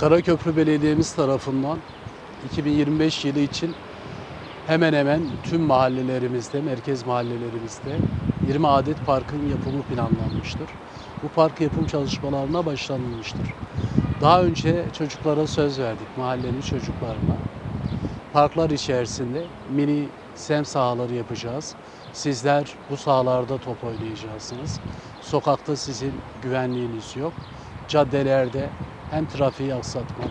Karaköprü Belediye'miz tarafından 2025 yılı için hemen hemen tüm mahallelerimizde, merkez mahallelerimizde 20 adet parkın yapımı planlanmıştır. Bu park yapım çalışmalarına başlanılmıştır. Daha önce çocuklara söz verdik, mahallenin çocuklarına. Parklar içerisinde mini sem sahaları yapacağız. Sizler bu sahalarda top oynayacaksınız. Sokakta sizin güvenliğiniz yok. Caddelerde hem trafiği aksatmak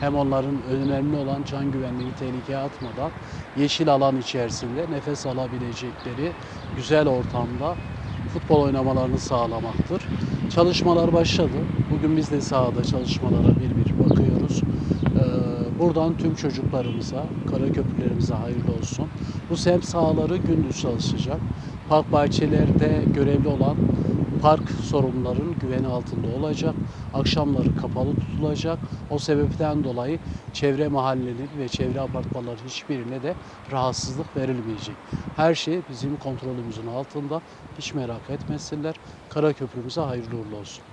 hem onların önemli olan can güvenliğini tehlikeye atmadan yeşil alan içerisinde nefes alabilecekleri güzel ortamda futbol oynamalarını sağlamaktır. Çalışmalar başladı. Bugün biz de sahada çalışmalara bir bir bakıyoruz. Ee, Buradan tüm çocuklarımıza, karaköprülerimize hayırlı olsun. Bu semt sahaları gündüz çalışacak. Park bahçelerde görevli olan park sorumluların güveni altında olacak. Akşamları kapalı tutulacak. O sebepten dolayı çevre mahallenin ve çevre apartmanların hiçbirine de rahatsızlık verilmeyecek. Her şey bizim kontrolümüzün altında. Hiç merak etmesinler. Karaköprümüze hayırlı uğurlu olsun.